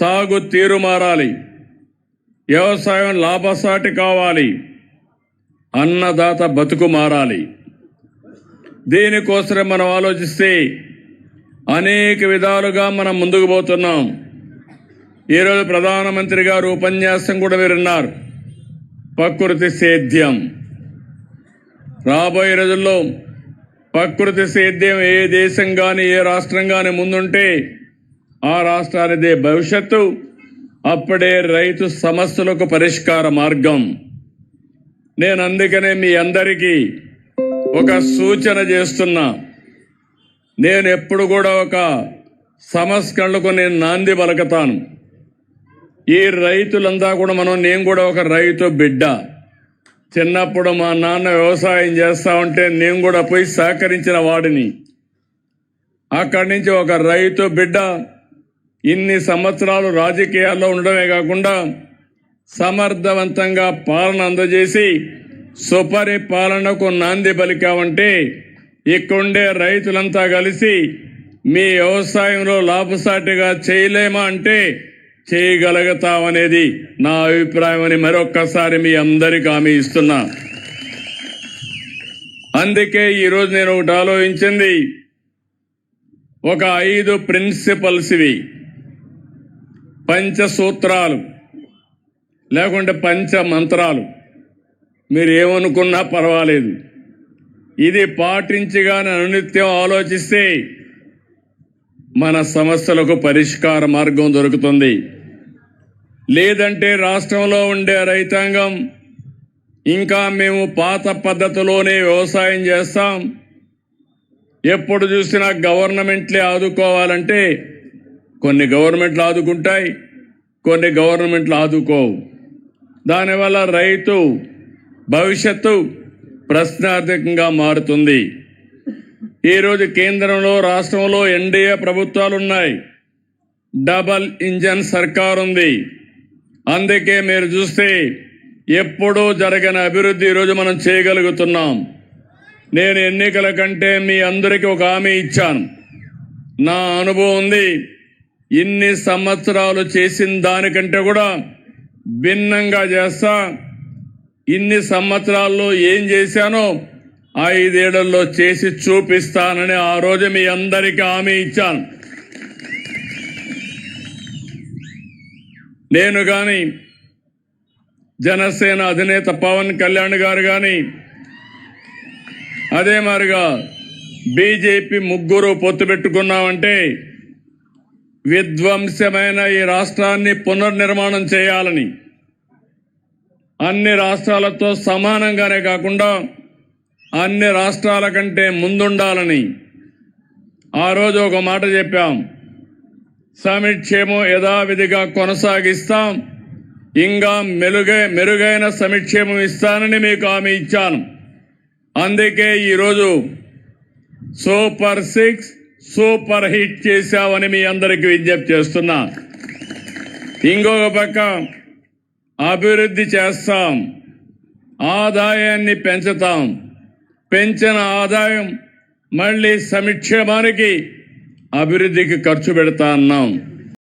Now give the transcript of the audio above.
సాగు తీరు మారాలి. వ్యవసాయం లాభసాటి కావాలి. అన్నదాత బతుకు మారాలి. దీనికోసమే మనం ఆలోచిస్తే అనేక విధాలుగా మనం ముందుకు పోతున్నాం. ఈరోజు ప్రధానమంత్రి గారు ఉపన్యాసం కూడా మీరు విన్నారు. ప్రకృతి సేద్యం. రాబోయే రోజుల్లో ప్రకృతి సేద్యం ఏ దేశం కానీ ఏ రాష్ట్రం కానీ ముందుంటే ఆ రాష్ట్రానిదే భవిష్యత్తు. అప్పుడే రైతు సమస్యలకు పరిష్కార మార్గం. నేను అందుకనే మీ అందరికీ ఒక సూచన చేస్తున్నా. నేను ఎప్పుడు కూడా ఒక సంస్కరణలకు నేను నాంది పలుకుతాను. ఈ రైతులంతా కూడా మనం నేను కూడా ఒక రైతు బిడ్డ. చిన్నప్పుడు మా నాన్న వ్యవసాయం చేస్తా ఉంటే నేను కూడా పోయి సహకరించిన వాడిని. అక్కడి నుంచి ఒక రైతు బిడ్డ ఇన్ని సంవత్సరాలు రాజకీయాల్లో ఉండడమే కాకుండా సమర్థవంతంగా పాలన అందజేసి సుపరిపాలనకు నాంది పలికామంటే ఇక్కడుండే రైతులంతా కలిసి మీ వ్యవసాయంలో లాభసాటిగా చేయలేమా అంటే చేయగలుగుతామనేది నా అభిప్రాయం అని మరొక్కసారి మీ అందరికీ హామీ ఇస్తున్నా. అందుకే ఈరోజు నేను ఒకటి ఆలోచించింది. ఒక ఐదు ప్రిన్సిపల్స్ ఇవి పంచసూత్రాలు లేకుంటే పంచ మంత్రాలు మీరు ఏమనుకున్నా పర్వాలేదు. ఇది పాటించగానే అనునిత్యం ఆలోచిస్తే మన సమస్యలకు పరిష్కార మార్గం దొరుకుతుంది. లేదంటే రాష్ట్రంలో ఉండే రైతాంగం ఇంకా మేము పాత పద్ధతిలోనే వ్యవసాయం చేస్తాం. ఎప్పుడు చూసినా గవర్నమెంట్లే ఆదుకోవాలంటే కొన్ని గవర్నమెంట్లు ఆదుకుంటాయి కొన్ని గవర్నమెంట్లు ఆదుకోవు. దానివల్ల రైతు భవిష్యత్తు ప్రశ్నార్థకంగా మారుతుంది. ఈరోజు కేంద్రంలో రాష్ట్రంలో ఎన్డీఏ ప్రభుత్వాలు ఉన్నాయి డబల్ ఇంజన్ సర్కార్ ఉంది. అందుకే మీరు చూస్తే ఎప్పుడూ జరగని అభివృద్ధి ఈరోజు మనం చేయగలుగుతున్నాం. నేను ఎన్నికల కంటే మీ అందరికీ ఒక హామీ ఇచ్చాను. నా అనుభవం ఉంది. ఇన్ని సంవత్సరాలు చేసిన దానికంటే కూడా భిన్నంగా చేస్తా. ఇన్ని సంవత్సరాల్లో ఏం చేశానో ఐదేళ్ళలో చేసి చూపిస్తానని ఆ రోజు మీ అందరికీ హామీ ఇచ్చాను. నేను కానీ జనసేన అధినేత పవన్ కళ్యాణ్ గారు కానీ అదే మాదిరిగా బీజేపీ ముగ్గురు పొత్తు పెట్టుకున్నామంటే విధ్వంసమైన ఈ రాష్ట్రాన్ని పునర్నిర్మాణం చేయాలని అన్ని రాష్ట్రాలతో సమానంగానే కాకుండా అన్ని రాష్ట్రాల కంటే ముందుండాలని ఆ రోజు ఒక మాట చెప్పాం. సమిక్షేమం యథావిధిగా కొనసాగిస్తాం. ఇంకా మెరుగై మెరుగైన సమిక్షేమం ఇస్తానని మీకు హామీ ఇచ్చాను. అందుకే ఈరోజు సూపర్ సిక్స్ సూపర్ హిట్ చేశామని మీ అందరికీ విజ్ఞప్తి చేస్తున్నా. ఇంకొక పక్క అభివృద్ధి చేస్తాం ఆదాయాన్ని పెంచుతాం. పెంచిన ఆదాయం మళ్ళీ సంక్షేమానికి అభివృద్ధికి ఖర్చు పెడతా అన్నాం.